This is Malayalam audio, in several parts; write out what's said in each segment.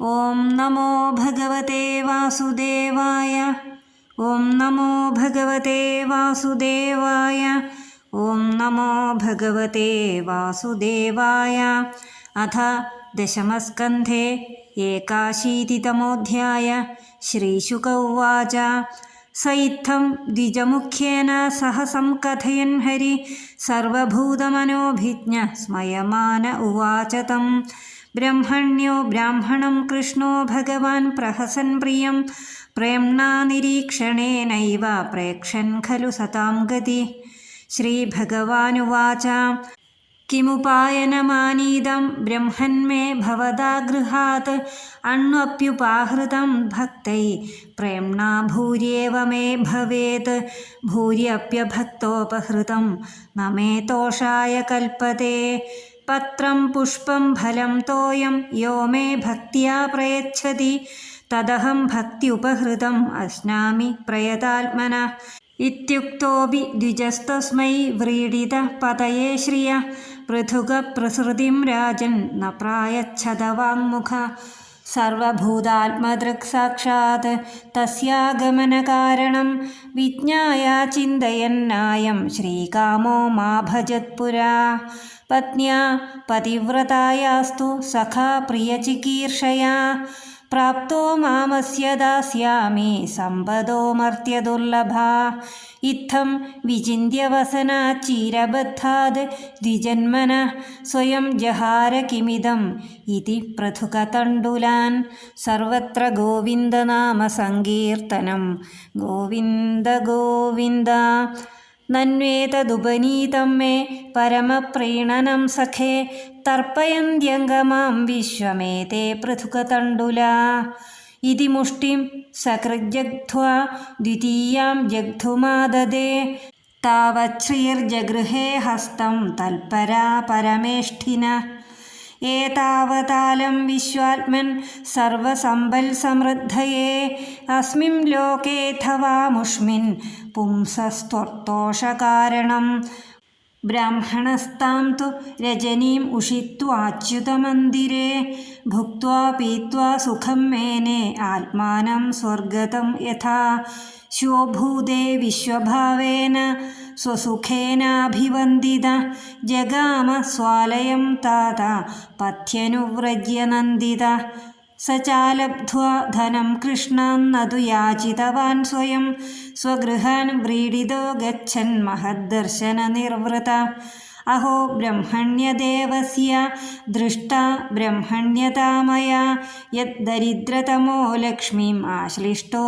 ഓം നമോ ഭഗവതേ വാസുദേവായ ഓം നമോ ഭഗവതേ വാസുദേവായ ഓം നമോ ഭഗവതേ വാസുദേവായ. അഥ ദശമസ്കന്ധേ ഏകാശീതിതമോധ്യായ ശ്രീശുക ഉവാച സ ഇത്തം ദ്വിജമുഖ്യേന സഹ സംകഥയൻ ഹരി സർവഭൂതമനോഭിജ്ഞ സ്മയമാന ഉവാച തം ബ്രഹ്മണ്യോ ബ്രാഹ്മണം കൃഷ്ണോ ഭഗവാൻ പ്രഹസൻ പ്രിയം. പ്രേംണാനിരീക്ഷണേനൈവ പ്രേക്ഷൻ ഖലു സതാം ഗതി. ശ്രീഭഗവാനുവാച. കിമുപായനമാനീതം ബ്രഹ്മന്മേ ഭവതാ ഗൃഹാത്. അണ്വപ്യുപാഹൃതം ഭക്തൈ. പ്രേംണാ ഭൂര്യേവ മേ ഭവേത്. ഭൂര്യപ്യഭക്തോപഹൃതം. നമേ തോഷായ കൽപ്പതേ പത്രം പുഷ്പം ഫലം തോയം യോ മേ ഭക്തിയാ പ്രയച്ഛതി തദഹം ഭക്തിയുപഹൃതം അശ്നാമി പ്രയതാത്മന ഇത്യുക്തോപി ദ്വിജസ്തസ്മൈ വ്രീഡിത പതയേ ശ്രിയ പൃഥുക പ്രസൃതിം രാജൻ ന പ്രായച്ഛത സർവഭൂതാത്മദൃക്സാക്ഷാത് തസ്യാഗമനകാരണം വിജ്ഞായ ചിന്തയന്നായം ശ്രീകാമോ മാ ഭജത്പുരാ പത്ന്യാ പതിവ്രതായാസ്തു സഖാ പ്രിയചികീർഷയാ. പ്രാപ്തോ മാമസ്യ ദാസ്യാമി സമ്പദോ മർത്യദുർലഭ ഇത്തം വിചിന്യവസനാച്ചീരബദ്ധാത് ദ്വിജന്മന സ്വയം ജഹാര കിമിതം ഇതി പ്രഥുകതണ്ടുലാൻ സർവത്ര ഗോവിന്ദനാമസങ്കീർത്തനം ഗോവിന്ദ ഗോവിന്ദ. നന്വേതുപനീതം മേ പരമപ്രീണനം സഖേ. തർപ്പയന്ത്യംഗമാം വിശ്വമേ തേ പൃഥുകതണ്ടുല. ഇതി മുഷ്ടിം സകൃജഗ്ധ്വാ ദ്വിതീയാം ജഗ്ധുമാദേ താവശ്രീർജഗൃഹേ ഹസ്തം തൽപരാ പരമേഷ്ഠിന. ഏതാവതാലം വിശ്വാത്മൻ സർവസമ്പൽ സമൃദ്ധയേ. അസ്മിം ലോകേഥവാമുഷ്മിൻ പുംസസ്ത്വർത്തോഷകാരണം ബ്രാഹ്മണസ്താം തു രജനീം ഉഷിത്വാച്യുതമന്ദിരേ ഭുക്വാ പീത്വാ സുഖം മേനെ ആത്മാനം സ്വർഗതം യഥാ. ശോഭൂതേ വിശ്വഭാവേന സ്വസുഖേനാഭിവന്ദിത ജഗാമ സ്വാലയം താത പഥ്യനുവ്രജ്യ നന്ദിത സചാലബ്ധ്വാ ധനം കൃഷ്ണന്നതു യാചിതവാൻ സ്വയം സ്വഗൃഹാൻ വ്രീഡിതോ ഗച്ഛൻ മഹദ്ദർശന നിർവൃത അഹോ ബ്രഹ്മണ്യദേവസ്യ ദൃഷ്ട ബ്രഹ്മണ്യതാമയ യദ്ദരിദ്രതമോ ലക്ഷ്മീം ആശ്ലിഷ്ടോ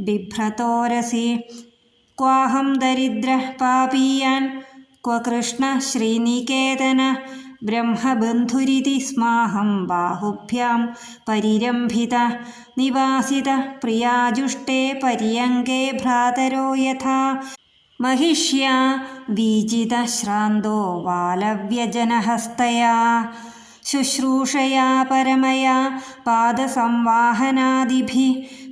ബിഭ്രതോരസി बिभ्रतोरसि क्वाहं दरिद्रः पापीयान् क्व कृष्णः श्रीनिकेतन ब्रह्मबन्धुरिति स्माहं बाहुभ्यां परिरम्भितः निवासितः प्रियाजुष्टे पर्यङ्गे भ्रातरो यथा महिष्या वीजितश्रान्तो बालव्यजनहस्तया शुश्रूषया परमया पादसंवाहनादिभिः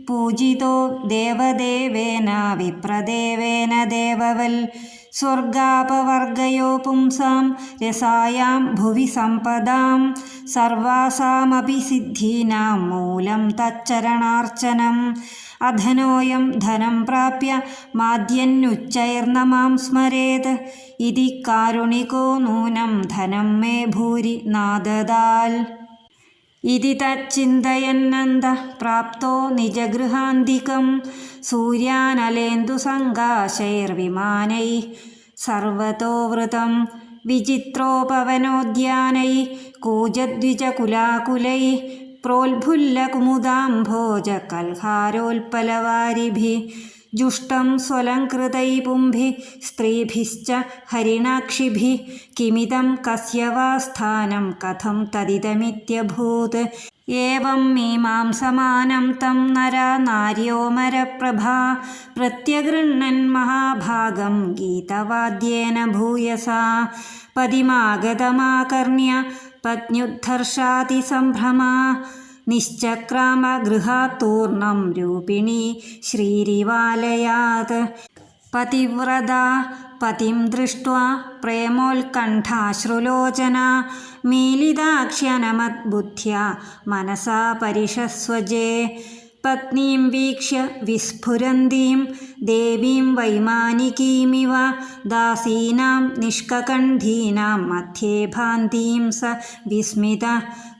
പൂജിതോ ദേവദേവേന വിപ്രദേവേന ദേവവൽ. സ്വർഗാപവർഗയോ പുംസാം രസായാം ഭുവി സമ്പദാം. സർവാസാമപി സിദ്ധീനാം മൂലം തച്ചരണാർച്ചനം. അധനോയം ധനം പ്രാപ്യ മാദ്യന്നുച്ചൈർണമാം സ്മരേത്. ഇതി കാരുണികോ നൂനം ധനം മേ ഭൂരി നാദദാൽ ഇതി തച്ചിന്തയന്നന്ത പ്രാപ്തോ നിജഗൃഹാന്തികം. സൂര്യാനലേന്ദു സൂര്യാനലേന്ദുസങ്കാശൈർവിമാനൈ സർവതോവൃതം വിചിത്രോപവനോദ്യാനൈ. കൂജദ്വിജകുലാകുലൈ. പ്രോത്ഭുല്ലകുമുദാംഭോജകൽഹാരോൽപലവാരിഭിः जुष्टं स्वलङ्कृतैः पुंभिः स्त्रीभिश्च हरिणाक्षिभिः किमिदं कस्य वा स्थानं कथं तदिदमित्यभूत् एवं मीमांसमानं तं नरा नार्योमरप्रभा प्रत्यगृह्णन् महाभागं गीतवाद्येन भूयसा पदिमागतमाकर्ण्य पत्न्युद्धर्षातिसम्भ्रमा निश्चक्रामगृहात्तूर्णं रूपिणी श्रीरिवालयात् पतिव्रता पतिं दृष्ट्वा प्रेमोत्कण्ठाश्रुलोचना मीलिताक्ष्यनमद्बुद्ध्या मनसा परिशस्वजे पत्नीं वीक्ष्य विस्फुरन्तीं देवीं वैमानिकीमिव दासीनां निष्ककण्ठीनां मध्ये भान्तीं स विस्मितः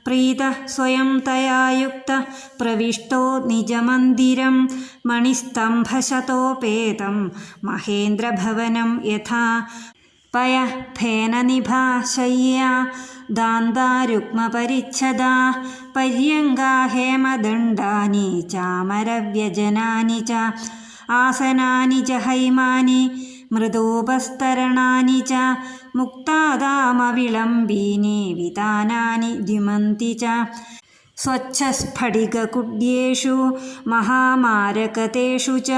പ്രീത സ്വയം തയായുക്ത പ്രവിഷ്ടോ നിജമന്ദിരം മണിസ്തംഭശതോപേതം മഹേന്ദ്രഭവനം യഥാ പയ ഫേനനിഭാശയ്യ ദാന്താരുക്മപരിച്ഛദാ പര്യങ്കാ ഹേമദണ്ഡാനി ചാമരവ്യജനാനി ച ആസനാനി ച ഹൈമാനി മൃദൂപസ്തരണാനി ച മുക്താതാമവിളംബീനി വിതാനാനി ദ്യുമന്തി ച. സ്വച്ഛസ്ഫടികകുഡ്യേഷു മഹാമാരകതേഷു ച.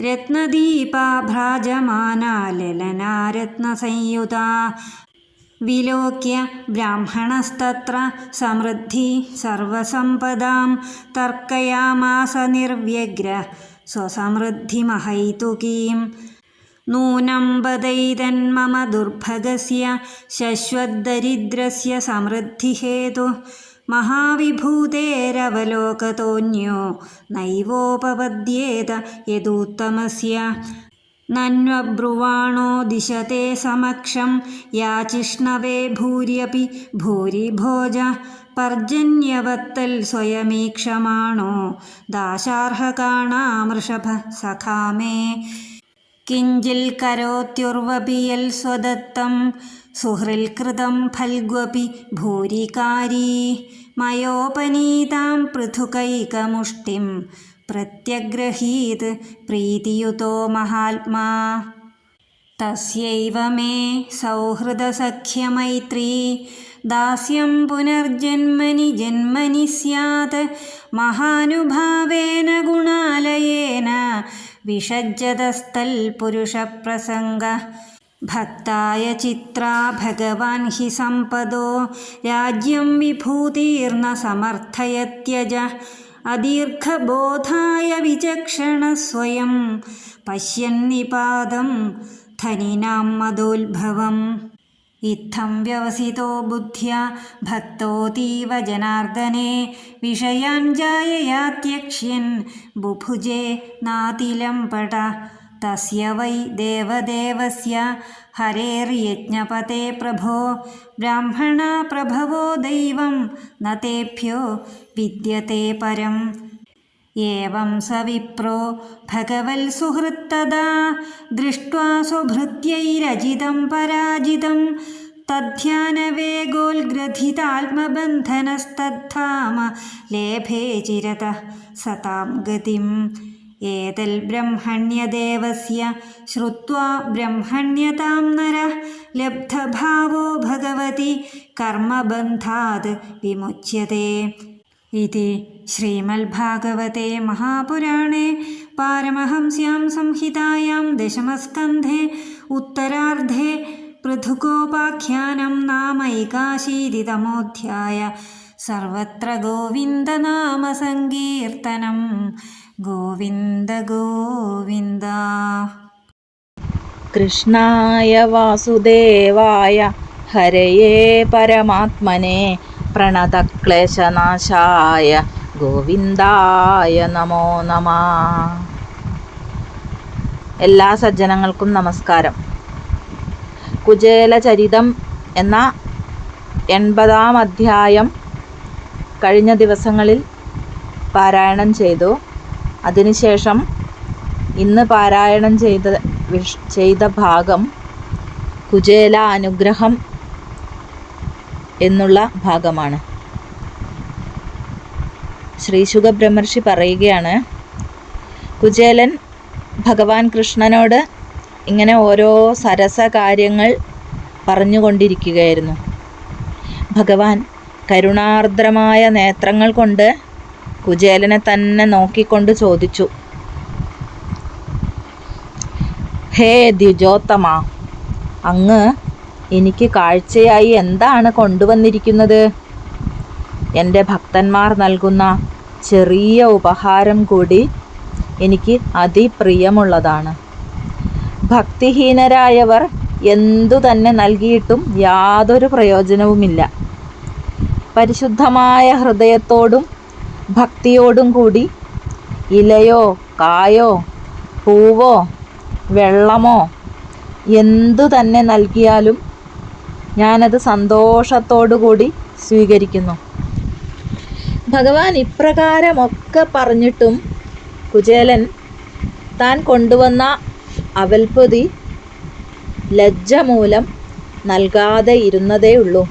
രത്നദീപാഭ്രാജമാനാ ലലനാരത്നസംയുതാ വിലോക്യ ബ്രാഹ്മണസ്തത്ര സമൃദ്ധി സർവസമ്പദാം. തർക്കയാമാസ നിർവ്യഗ്ര സ്വസമൃദ്ധിമഹൈതുകീം. നൂനമ്പതൈതൻ മമ ദുർഭഗസ്യ ശശ്വദ്ദരിദ്രസ്യ സമൃദ്ധിഹേതു. മഹാവിഭൂതേരവലോകതോന്യോ നൈവോപപദ്യേത യദൂത്തമസ്യ. നന്വബ്രുവാണോ ദിശത്തെ സമക്ഷം യാചിഷ്ണവേ ഭൂര്യപി ഭൂരിഭോജ. പർജന്യവത്തൽ സ്വയമീക്ഷമാണോ ദാശാർഹകാണാമൃഷഭ സഖാമേ. കിഞ്ചിൽ കരോത്യുർവപിയൽ സ്വദത്തം സുഹൃൽ കൃതം ഫൽഗ്വപി ഭൂരികാരീ. മയോപനീതാം പൃഥുകൈകമുഷ്ടിം പ്രത്യഗ്രഹീത് പ്രീതിയുതോ മഹാത്മാ. തസ്യൈവ മേ സൗഹൃദസഖ്യമൈത്രീ ദാസ്യം പുനർജന്മനി ജന്മനി സ്യാത്. മഹാനുഭാവേന ഗുണാലയേന വിഷജ്ജതസ്ഥൽ പുരുഷപ്രസംഗ ഭക്തായ ചിത്ര ഭഗവാൻ ഹി സമ്പദോ. രാജ്യം വിഭൂതീർണ സമർത്ഥയത്യജ അദീർഘബോധായ വിചക്ഷണ സ്വയം. പശ്യന്നിപാദം ധനിനാം മതോത്ഭവം इत्थं व्यवसितो बुद्ध्या भक्तोऽतीव जनार्दने विषयान् जाययात्यक्ष्यन् बुभुजे नातिलं पट। तस्य वै देवदेवस्य हरेर्यज्ञपते प्रभो। ब्राह्मणा प्रभवो दैवं न तेभ्यो विद्यते परम् ഏവം സ വിപ്രോ. ഭഗവൽ സുഹൃത്തദാ. ദൃഷ്ട്വാ സുഭൃത്യൈരജിതം പരാജിതം. തദ്ധ്യാനവേഗോൽഗ്രഥിതാത്മബന്ധനസ്തദ്ധാമ ലേഭേ ചിരത സതാം ഗതിം. ഏതൽ ബ്രഹ്മണ്യദേവസ്യ. ശ്രുത്വാ ബ്രഹ്മണ്യതാം നര. ലബ്ധഭാവോ ഭഗവതി. കർമ്മബന്ധാത് വിമുച്യത്തെ इति श्रीमद्भागवते महापुराणे पारमहंस्यां संहितायां दशमस्कन्धे उत्तरार्धे पृथुकोपाख्यानं नामैकाशीतितमोऽध्याय सर्वत्र गोविन्दनामसङ्कीर्तनं गोविन्द गोविन्द कृष्णाय वासुदेवाय हरये परमात्मने പ്രണതക്ലേശനാശായ ഗോവിന്ദായ നമോ നമ. എല്ലാ സജ്ജനങ്ങൾക്കും നമസ്കാരം. കുചേലചരിതം എന്ന എൺപതാം അധ്യായം കഴിഞ്ഞ ദിവസങ്ങളിൽ പാരായണം ചെയ്തു. അതിനുശേഷം ഇന്ന് പാരായണം ചെയ്ത ചെയ്ത ഭാഗം കുചേല അനുഗ്രഹം എന്നുള്ള ഭാഗമാണ്. ശ്രീ ബ്രഹ്മർഷി പറയുകയാണ് കുചേലൻ ഭഗവാൻ കൃഷ്ണനോട് ഇങ്ങനെ ഓരോ സരസ കാര്യങ്ങൾ പറഞ്ഞുകൊണ്ടിരിക്കുകയായിരുന്നു. ഭഗവാൻ കരുണാർദ്രമായ നേത്രങ്ങൾ കൊണ്ട് കുചേലനെ തന്നെ നോക്കിക്കൊണ്ട് ചോദിച്ചു ഹേ ദ്വിജോത്തമ അങ്ങ് എനിക്ക് കാഴ്ചയായി എന്താണ് കൊണ്ടുവന്നിരിക്കുന്നത്? എന്റെ ഭക്തന്മാർ നൽകുന്ന ചെറിയ ഉപഹാരം കൂടി എനിക്ക് അതിപ്രിയമുള്ളതാണ്. ഭക്തിഹീനരായവർ എന്തു തന്നെ നൽകിയിട്ടും യാതൊരു പ്രയോജനവുമില്ല. പരിശുദ്ധമായ ഹൃദയത്തോടും ഭക്തിയോടും കൂടി ഇലയോ കായോ പൂവോ വെള്ളമോ എന്തു തന്നെ നൽകിയാലും ഞാനത് സന്തോഷത്തോടു കൂടി സ്വീകരിക്കുന്നു. ഭഗവാൻ ഇപ്രകാരമൊക്കെ പറഞ്ഞിട്ടും കുചേലൻ താൻ കൊണ്ടുവന്ന അവൽപ്പൊതി ലജ്ജ മൂലം നൽകാതെ ഇരുന്നതേ ഉള്ളൂ.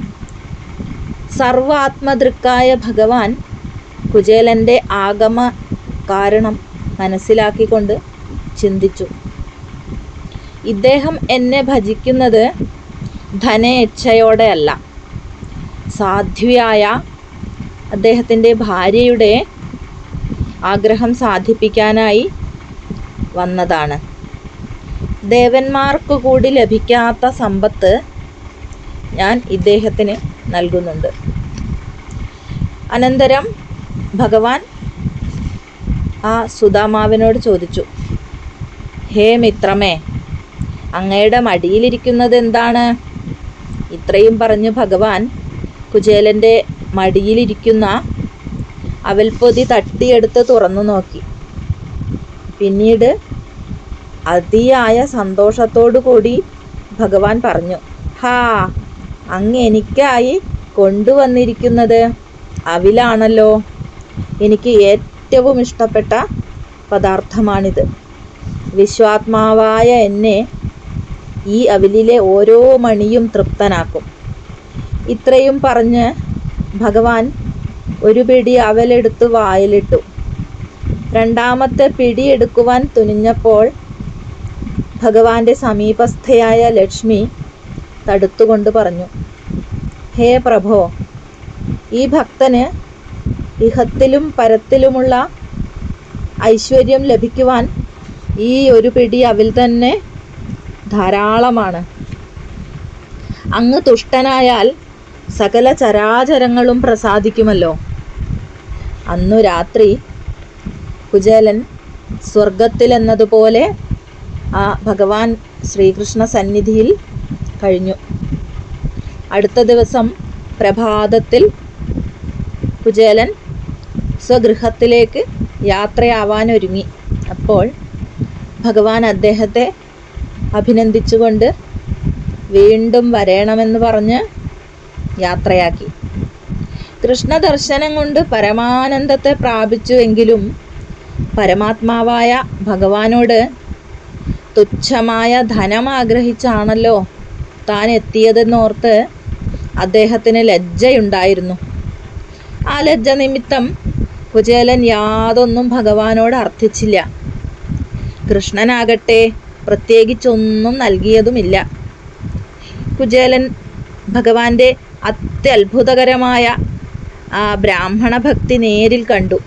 സർവാത്മദൃക്കായ ഭഗവാൻ കുചേലന്റെ ആഗമ കാരണം മനസ്സിലാക്കിക്കൊണ്ട് ചിന്തിച്ചു. ഇദ്ദേഹം എന്നെ ഭജിക്കുന്നത് ധനേച്ഛയോടെയല്ല. സാധ്വിയായ അദ്ദേഹത്തിന്റെ ഭാര്യയുടെ ആഗ്രഹം സാധിപ്പിക്കാനായി വന്നതാണ്. ദേവന്മാർക്ക് കൂടി ലഭിക്കാത്ത സമ്പത്ത് ഞാൻ ഇദ്ദേഹത്തിന് നൽകുന്നുണ്ട്. അനന്തരം ഭഗവാൻ ആ സുധാമാവിനോട് ചോദിച്ചു ഹേ മിത്രമേ അങ്ങയുടെ മടിയിലിരിക്കുന്നത് എന്താണ് ഇത്രയും പറഞ്ഞ് ഭഗവാൻ കുചേലന്റെ മടിയിലിരിക്കുന്ന അവൽപ്പൊതി തട്ടിയെടുത്ത് തുറന്നു നോക്കി. പിന്നീട് അതിയായ സന്തോഷത്തോടു കൂടി ഭഗവാൻ പറഞ്ഞു ഹാ അങ്ങ് എനിക്കായി കൊണ്ടുവന്നിരിക്കുന്നത് അവിലാണല്ലോ. എനിക്ക് ഏറ്റവും ഇഷ്ടപ്പെട്ട പദാർത്ഥമാണിത്. വിശ്വാത്മാവായ എന്നെ ഈ അവിലിലെ ഓരോ മണിയും തൃപ്തനാക്കും. ഇത്രയും പറഞ്ഞ് ഭഗവാൻ ഒരു പിടി അവലെടുത്ത് വായിലിട്ടു. രണ്ടാമത്തെ പിടി എടുക്കുവാൻ തുനിഞ്ഞപ്പോൾ ഭഗവാന്റെ സമീപസ്ഥയായ ലക്ഷ്മി തടുത്തുകൊണ്ട് പറഞ്ഞു ഹേ പ്രഭോ ഈ ഭക്തന് ഇഹത്തിലും പരത്തിലുമുള്ള ഐശ്വര്യം ലഭിക്കുവാൻ ഈ ഒരു പിടി അവിൽ തന്നെ ധാരാളമാണ്. അങ്ങ് തുഷ്ടനായാൽ സകല ചരാചരങ്ങളും പ്രസാദിക്കുമല്ലോ. അന്നു രാത്രി കുചേലൻ സ്വർഗത്തിലെന്നതുപോലെ ആ ഭഗവാൻ ശ്രീകൃഷ്ണ സന്നിധിയിൽ കഴിഞ്ഞു. അടുത്ത ദിവസം പ്രഭാതത്തിൽ കുചേലൻ സ്വഗൃഹത്തിലേക്ക് യാത്രയാവാനൊരുങ്ങി. അപ്പോൾ ഭഗവാൻ അദ്ദേഹത്തെ അഭിനന്ദിച്ചുകൊണ്ട് വീണ്ടും വരണമെന്ന് പറഞ്ഞ് യാത്രയാക്കി. കൃഷ്ണദർശനം കൊണ്ട് പരമാനന്ദത്തെ പ്രാപിച്ചുവെങ്കിലും പരമാത്മാവായ ഭഗവാനോട് തുച്ഛമായ ധനം ആഗ്രഹിച്ചാണല്ലോ താൻ എത്തിയതെന്നോർത്ത് അദ്ദേഹത്തിന് ലജ്ജയുണ്ടായിരുന്നു. ആ ലജ്ജ നിമിത്തം കുചേലൻ യാതൊന്നും ഭഗവാനോട് അർത്ഥിച്ചില്ല. കൃഷ്ണനാകട്ടെ പ്രത്യേകിച്ചൊന്നും നൽകിയതുമില്ല. കുചേലൻ ഭഗവാന്റെ അത്യത്ഭുതകരമായ ആ ബ്രാഹ്മണ ഭക്തി നേരിൽ കണ്ടു.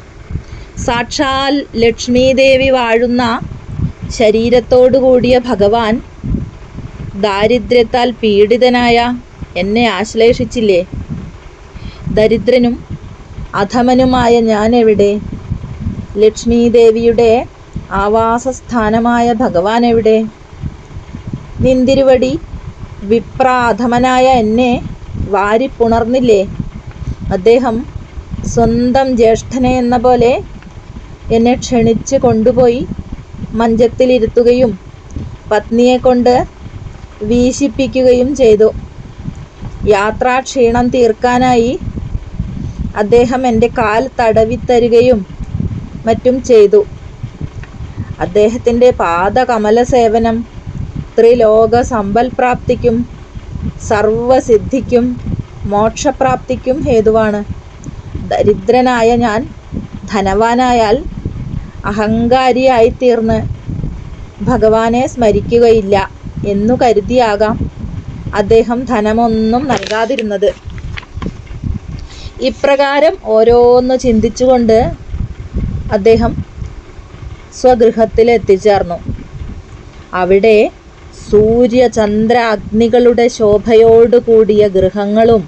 സാക്ഷാൽ ലക്ഷ്മീദേവി വാഴുന്ന ശരീരത്തോടു കൂടിയ ഭഗവാൻ ദാരിദ്ര്യത്താൽ പീഡിതനായ എന്നെ ആശ്ലേഷിച്ചില്ലേ? ദരിദ്രനും അധമനുമായ ഞാൻ എവിടെ ലക്ഷ്മീദേവിയുടെ ആവാസസ്ഥാനമായ ഭഗവാൻ എവിടെ നിന്തിരുവടി വിപ്രാധമനായ എന്നെ വാരിപ്പുണർന്നില്ലേ? അദ്ദേഹം സ്വന്തം ജ്യേഷ്ഠനെ എന്ന പോലെ എന്നെ ക്ഷണിച്ച് കൊണ്ടുപോയി മഞ്ചത്തിലിരുത്തുകയും പത്നിയെ കൊണ്ട് വീശിപ്പിക്കുകയും ചെയ്തു. യാത്രാക്ഷീണം തീർക്കാനായി അദ്ദേഹം എന്റെ കാൽ തടവിത്തരുകയും മറ്റും ചെയ്തു. അദ്ദേഹത്തിന്റെ പാദകമല സേവനം ത്രിലോക സമ്പൽപ്രാപ്തിക്കും സർവസിദ്ധിക്കും മോക്ഷപ്രാപ്തിക്കും ഹേതുവാണ്. ദരിദ്രനായ ഞാൻ ധനവാനായാൽ അഹങ്കാരിയായിത്തീർന്ന് ഭഗവാനെ സ്മരിക്കുകയില്ല എന്നു കരുതിയാകാം അദ്ദേഹം ധനമൊന്നും നൽകാതിരുന്നത്. ഇപ്രകാരം ഓരോന്ന് ചിന്തിച്ചുകൊണ്ട് അദ്ദേഹം സ്വഗൃഹത്തിൽ എത്തിച്ചേർന്നു അവിടെ സൂര്യചന്ദ്ര അഗ്നികളുടെ ശോഭയോടു കൂടിയ ഗൃഹങ്ങളും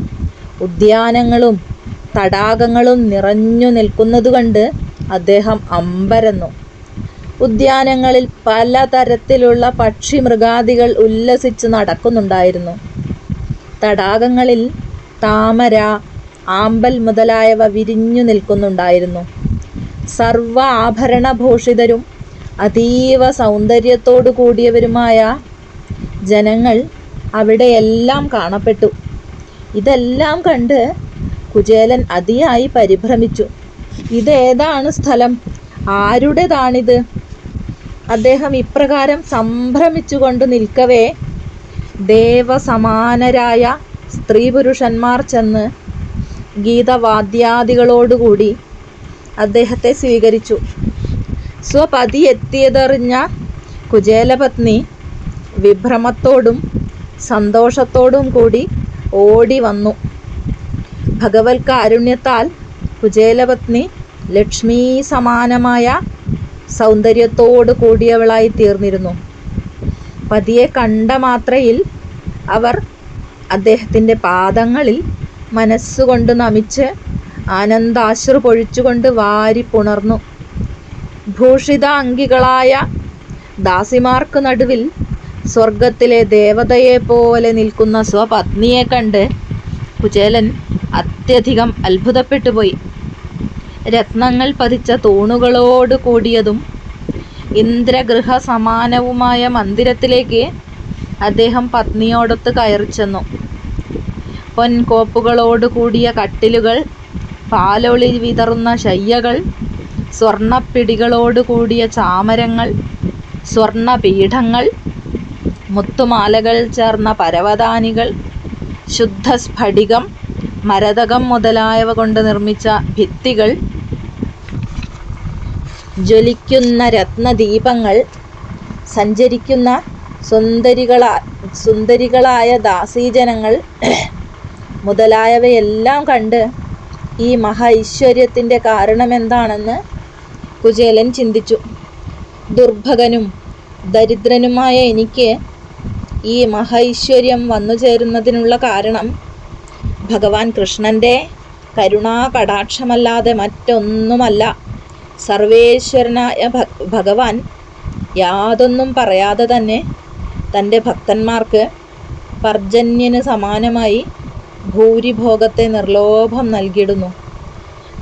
ഉദ്യാനങ്ങളും തടാകങ്ങളും നിറഞ്ഞു നിൽക്കുന്നത് കണ്ട് അദ്ദേഹം അമ്പരന്നു. ഉദ്യാനങ്ങളിൽ പലതരത്തിലുള്ള പക്ഷി മൃഗാദികൾ ഉല്ലസിച്ച് നടക്കുന്നുണ്ടായിരുന്നു. തടാകങ്ങളിൽ താമര ആമ്പൽ മുതലായവ വിരിഞ്ഞു നിൽക്കുന്നുണ്ടായിരുന്നു. സർവ ആഭരണഭൂഷിതരും അതീവ സൗന്ദര്യത്തോടു കൂടിയവരുമായ ജനങ്ങൾ അവിടെയെല്ലാം കാണപ്പെട്ടു. ഇതെല്ലാം കണ്ട് കുചേലൻ അതിയായി പരിഭ്രമിച്ചു. ഇതേതാണ് സ്ഥലം? ആരുടേതാണിത്? അദ്ദേഹം ഇപ്രകാരം സംഭ്രമിച്ചുകൊണ്ട് നിൽക്കവേ ദേവസമാനരായ സ്ത്രീ പുരുഷന്മാർ ചെന്ന് ഗീതവാദ്യാദികളോടുകൂടി അദ്ദേഹത്തെ സ്വീകരിച്ചു. സ്വപതി എത്തിയതറിഞ്ഞ കുചേലപത്നി വിഭ്രമത്തോടും സന്തോഷത്തോടും കൂടി ഓടി വന്നു. ഭഗവത് കാരുണ്യത്താൽ കുചേലപത്നി ലക്ഷ്മീ സമാനമായ സൗന്ദര്യത്തോടു കൂടിയവളായി തീർന്നിരുന്നു. പതിയെ കണ്ട മാത്രയിൽ അവർ അദ്ദേഹത്തിന്റെ പാദങ്ങളിൽ മനസ്സുകൊണ്ട് നമിച്ച് ആനന്ദാശ്രു പൊഴിച്ചുകൊണ്ട് വാരി പുണർന്നു. ഭൂഷിത അങ്കികളായ ദാസിമാർക്ക് നടുവിൽ സ്വർഗത്തിലെ ദേവതയെ പോലെ നിൽക്കുന്ന സ്വപത്നിയെ കണ്ട് കുചേലൻ അത്യധികം അത്ഭുതപ്പെട്ടു പോയി രത്നങ്ങൾ പതിച്ച തൂണുകളോട് കൂടിയതും ഇന്ദ്രഗൃഹ സമാനവുമായ മന്ദിരത്തിലേക്ക് അദ്ദേഹം പത്നിയോടൊത്ത് കയറി ചെന്നു പൊൻകോപ്പുകളോട് കൂടിയ കട്ടിലുകൾ പാലൊളി വിതറുന്ന ശയ്യകൾ സ്വർണപ്പിടികളോട് കൂടിയ ചാമരങ്ങൾ സ്വർണപീഠങ്ങൾ മുത്തുമാലകൾ ചേർന്ന പരവതാനികൾ ശുദ്ധസ്ഫടികം മരതകം മുതലായവ കൊണ്ട് നിർമ്മിച്ച ഭിത്തികൾ ജ്വലിക്കുന്ന രത്നദീപങ്ങൾ സഞ്ചരിക്കുന്ന സുന്ദരികളാ സുന്ദരികളായ ദാസീജനങ്ങൾ മുതലായവയെല്ലാം കണ്ട് ഈ മഹാ ഐശ്വര്യത്തിന്റെ കാരണമെന്താണെന്ന് കുചേലൻ ചിന്തിച്ചു. ദുർഭകനും ദരിദ്രനുമായ എനിക്ക് ഈ മഹൈശ്വര്യം വന്നു ചേരുന്നതിനുള്ള കാരണം ഭഗവാൻ കൃഷ്ണന്റെ കരുണാ കടാക്ഷമല്ലാതെ മറ്റൊന്നുമല്ല. സർവേശ്വരനായ ഭഗവാൻ യാതൊന്നും പറയാതെ തന്നെ തന്റെ ഭക്തന്മാർക്ക് പർജന്യന് സമാനമായി ഭൂരിഭോഗത്തെ നിർലോഭം നൽകിയിടുന്നു.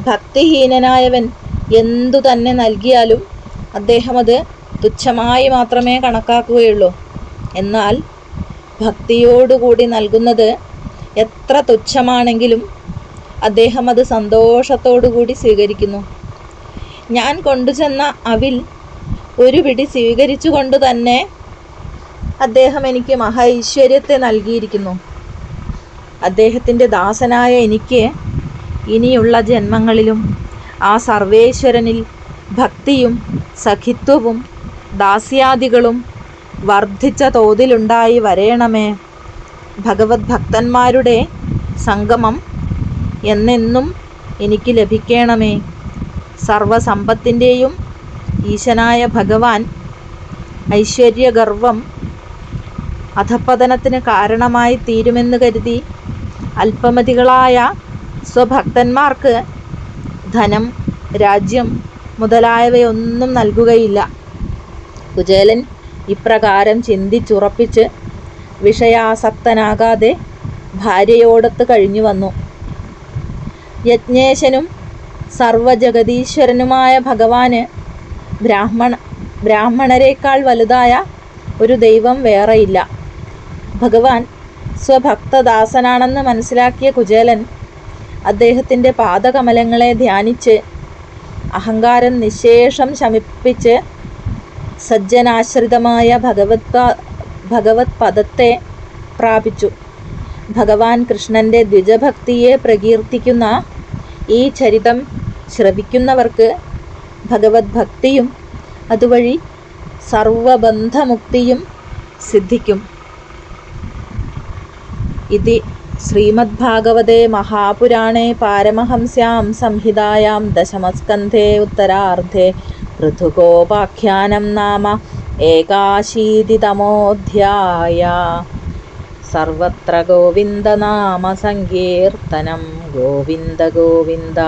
ഭക്തിഹീനനായവൻ എന്തു തന്നെ നൽകിയാലും അദ്ദേഹം അത് തുച്ഛമായി മാത്രമേ കണക്കാക്കുകയുള്ളൂ. എന്നാൽ ഭക്തിയോടുകൂടി നൽകുന്നത് എത്ര തുച്ഛമാണെങ്കിലും അദ്ദേഹം അത് സന്തോഷത്തോടുകൂടി സ്വീകരിക്കുന്നു. ഞാൻ കൊണ്ടുചെന്ന അവിൽ ഒരു പിടി സ്വീകരിച്ചുകൊണ്ട് തന്നെ അദ്ദേഹം എനിക്ക് മഹൈശ്വര്യത്തെ നൽകിയിരിക്കുന്നു. അദ്ദേഹത്തിന്റെ ദാസനായ എനിക്ക് ഇനിയുള്ള ജന്മങ്ങളിലും ആ സർവേശ്വരനിൽ ഭക്തിയും സഖിത്വവും ദാസ്യാദികളും വർദ്ധിച്ച തോതിലുണ്ടായി വരേണമേ. ഭഗവത് ഭക്തന്മാരുടെ സംഗമം എന്നെന്നും എനിക്ക് ലഭിക്കണമേ. സർവസമ്പത്തിന്റെയും ഈശനായ ഭഗവാൻ ഐശ്വര്യഗർവം അധപ്പതനത്തിന് കാരണമായി തീരുമെന്ന് കരുതി അല്പമതികളായ സ്വഭക്തന്മാർക്ക് ധനം രാജ്യം മുതലായവയൊന്നും നൽകുകയില്ല. കുചേലൻ ഇപ്രകാരം ചിന്തിച്ചുറപ്പിച്ച് വിഷയാസക്തനാകാതെ ഭാര്യയോടത്ത് കഴിഞ്ഞു വന്നു യജ്ഞേശനും സർവജഗതീശ്വരനുമായ ഭഗവാന് ബ്രാഹ്മണ ബ്രാഹ്മണരെക്കാൾ വലുതായ ഒരു ദൈവം വേറെയില്ല. ഭഗവാൻ സ്വഭക്തദാസനാണെന്ന് മനസ്സിലാക്കിയ കുചേലൻ അദ്ദേഹത്തിന്റെ പാദകമലങ്ങളെ ധ്യാനിച്ച് അഹങ്കാരം നിശേഷം ശമിപ്പിച്ച് സജ്ജനാശ്രിതമായ ഭഗവത് ഭഗവത് പദത്തെ പ്രാപിച്ചു. ഭഗവാൻ കൃഷ്ണന്റെ ദ്വിജഭക്തിയെ പ്രകീർത്തിക്കുന്ന ഈ ചരിതം ശ്രവിക്കുന്നവർക്ക് ഭഗവത് ഭക്തിയും അതുവഴി സർവബന്ധമുക്തിയും സിദ്ധിക്കും. ഇതി ശ്രീമദ്ഭാഗവതേ മഹാപുരാണേ പാരമഹംസ്യാം സംഹിതായാം ദശമസ്കന്ധേ ഉത്തരാർദ്ധേ. പൃഥുകോപാഖ്യാനം നാമ ഏകാശീതിതമോധ്യായ. സർവത്ര ഗോവിന്ദനാമ സങ്കീർത്തനം ഗോവിന്ദ ഗോവിന്ദ.